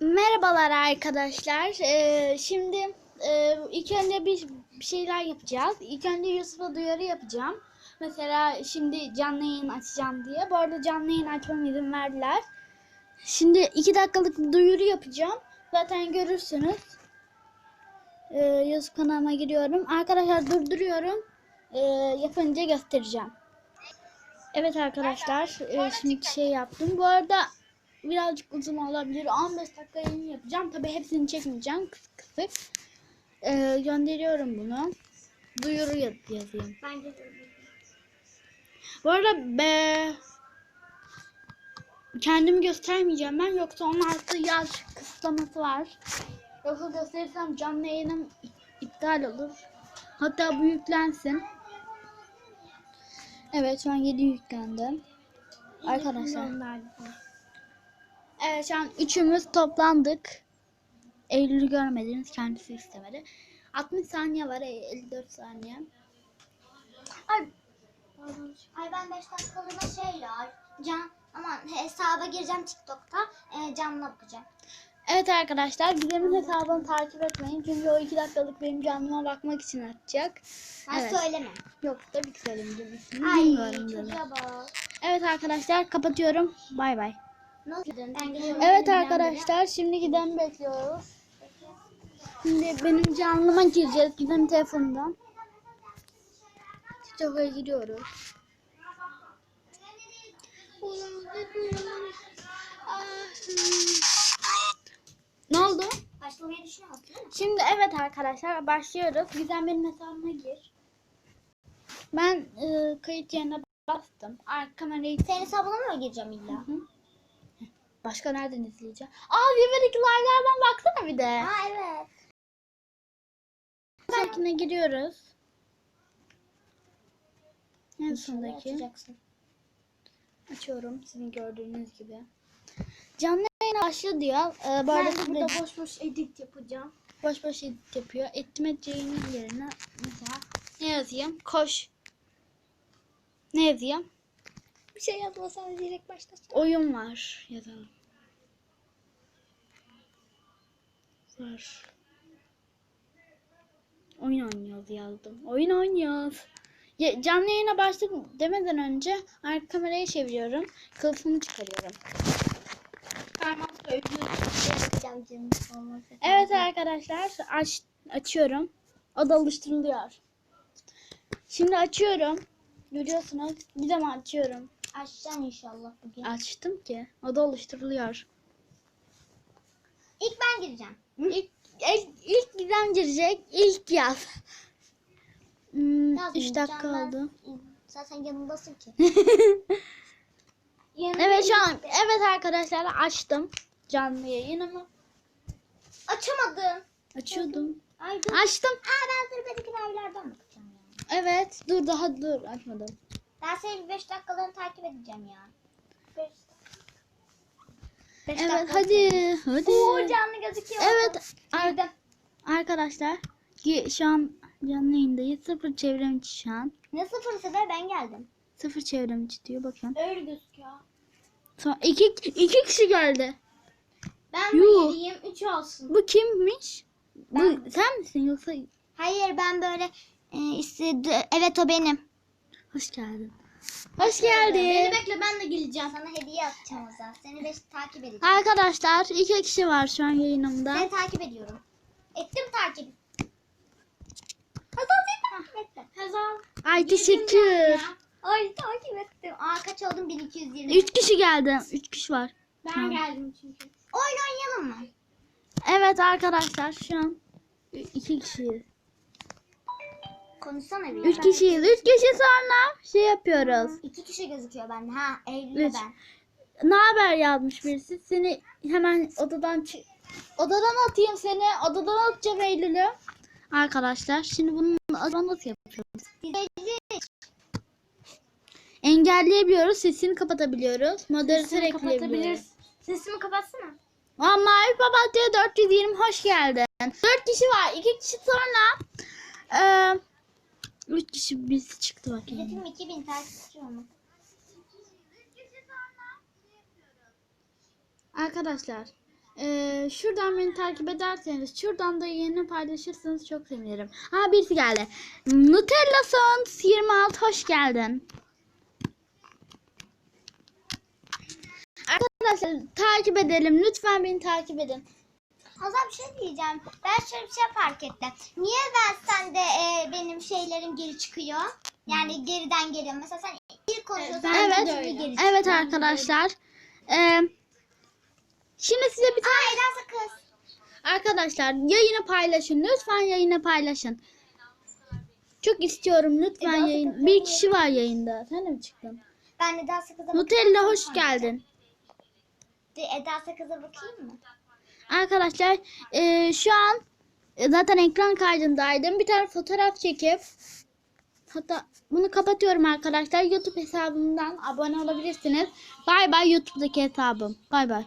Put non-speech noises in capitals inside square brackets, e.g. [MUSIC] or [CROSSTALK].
Merhabalar arkadaşlar. Ee, şimdi e, ilk önce bir, şeyler yapacağız. İlk önce Yusuf'a duyarı yapacağım. Mesela şimdi canlı yayın açacağım diye. Bu arada canlı yayın açmam izin verdiler. Şimdi iki dakikalık bir duyuru yapacağım. Zaten görürsünüz. Ee, Yusuf kanalıma giriyorum. Arkadaşlar durduruyorum. Ee, yapınca göstereceğim. Evet arkadaşlar. E, şimdi şey yaptım. Bu arada birazcık uzun olabilir. 15 dakika yayın yapacağım. Tabi hepsini çekmeyeceğim. Kısık kısık. Ee, gönderiyorum bunu. Duyuru yaz- yazayım. Bence de. Bu arada be kendimi göstermeyeceğim ben. Yoksa 16 yaş kısıtlaması var. Yoksa gösterirsem canlı yayınım iptal olur. Hatta bu yüklensin. Evet şu an 7 yüklendi. Arkadaşlar. Evet şu an üçümüz toplandık. Eylül'ü görmediniz. Kendisi istemedi. 60 saniye var. 54 saniye. Ay, Ay ben 5 dakikalığına şey ya. Can aman hesaba gireceğim TikTok'ta. E, canlı bakacağım. Evet arkadaşlar Gizem'in hesabını takip etmeyin. Çünkü o 2 dakikalık benim canlıma bakmak için atacak. Ben Evet. söyleme. Yok tabii ki söylemeyeceğim. Ay Bilmiyorum dedi. çocuğa bak. Evet arkadaşlar kapatıyorum. Bay bay. Nasıl. Evet arkadaşlar şimdi Gizem'i bekliyoruz. Şimdi benim canlıma gireceğiz Gizem telefonundan. TikTok'a giriyoruz. Ne oldu? Başlamayı düşünüyorsun? Şimdi evet arkadaşlar başlıyoruz. Gizem benim hesabıma gir. Ben e, kayıt yerine bastım. Arka kamerayı... Senin hesabına mı gireceğim illa? Hı. Başka nereden izleyeceğim? Aa Viver'deki live'lardan baksana bir de. Ha evet. Sonrakine giriyoruz. En sondaki. açacaksın. Açıyorum sizin gördüğünüz gibi. Canlı yayına başladı diyor. Ee, bu arada Ben de burada burada boş boş edit yapacağım. boş boş edit yapıyor. Ettimet yayının yerine mesela ne yazayım? Koş. Ne yazayım? Bir şey yazmasan direkt başlasın. Oyun var yazalım. Var. Oyun oynuyoruz yazdım. Oyun oynuyoruz. Ya, canlı yayına başladım demeden önce arka kamerayı çeviriyorum. Kılıfımı çıkarıyorum. Evet arkadaşlar aç, açıyorum. O da oluşturuluyor. Şimdi açıyorum. Görüyorsunuz. Bir de mi açıyorum? Açacaksın inşallah bugün. Açtım ki. O da oluşturuluyor. İlk ben gireceğim. İlk, ilk, ilk gizem girecek. İlk yaz. Hmm, Yazmayayım, 3 dakika canlar- oldu. Zaten yanındasın ki. [LAUGHS] Evet şu an evet arkadaşlar açtım canlı yayınımı. Açamadım. Açıyordum. Ay dur. Açtım. Aa ben bakacağım ya. Evet dur daha dur açmadım. Ben seni 5 dakikalarını takip edeceğim ya. 5 Evet hadi hadi. Oo canlı gözüküyor. Evet ar- arkadaşlar şu an canlı yayındayız. Sıfır çevrem içi şu an. Ne sıfırsa be ben geldim. Sıfır çevrem içi diyor bakın. Öyle gözüküyor. Son, iki, iki kişi geldi. Ben Yuh. mi gireyim 3 olsun. Bu kimmiş? Ben. Bu sen misin yoksa Hayır ben böyle e, istedi. Evet o benim. hoş geldin. Hoş Beni geldin. bekle ben de geleceğim. Sana hediye atacağım o zaman. Seni 5 takip edeceğim. Arkadaşlar iki kişi var şu an yayınımda. Seni takip ediyorum. Ettim takip. Hazal seni takip ettim. Hazal. Ay teşekkür. Ay takip ettim. Aa kaç oldum 1220. Üç kişi geldi. Üç kişi var. Ben Tamam. geldim çünkü. Oyun oynayalım mı? Evet arkadaşlar şu an iki kişiyiz. Konuşsana bir. Üç kişiyiz. Üç kişi sonra şey yapıyoruz. İki kişi gözüküyor bende. Ha Eylül Üç. ben. Ne haber yazmış birisi. Seni hemen odadan çı- odadan atayım seni. Odadan atacağım Eylül'ü. Arkadaşlar şimdi bunun adını nasıl yapıyoruz? Engelleyebiliyoruz. Sesini kapatabiliyoruz. Moderatör ekleyebiliyoruz. Sesimi kapatsana. Aa, Mavi Papatya 420 hoş geldin. 4 kişi var. 2 kişi sonra eee 3 kişi birisi çıktı bakayım. Hedefim 2000 takipçi olmak. Arkadaşlar Ee, şuradan beni takip ederseniz, şuradan da yeni paylaşırsanız çok sevinirim. Ha birisi geldi. Nutella Sons 26 hoş geldin. Arkadaşlar takip edelim. Lütfen beni takip edin. Hazal bir şey diyeceğim. Ben şöyle bir şey fark ettim. Niye ben sende e, benim şeylerim geri çıkıyor? Yani geriden geliyor. Mesela sen ilk konuşuyorsan Evet. ben de geri çıkıyor. Evet arkadaşlar. Ee, şimdi size bir tane Aa sakız. Arkadaşlar yayını paylaşın. Lütfen yayını paylaşın. Çok istiyorum lütfen Eda yayın. Bir kişi var yayında. Sen de mi çıktın? Ben Eda sakıza Nutella hoş geldin. Bir Eda sakıza bakayım mı? Arkadaşlar eee, şu an e, zaten ekran kaydındaydım. Bir tane fotoğraf çekip hatta bunu kapatıyorum arkadaşlar. YouTube hesabımdan abone olabilirsiniz. Bay bay YouTube'daki hesabım. Bay bay.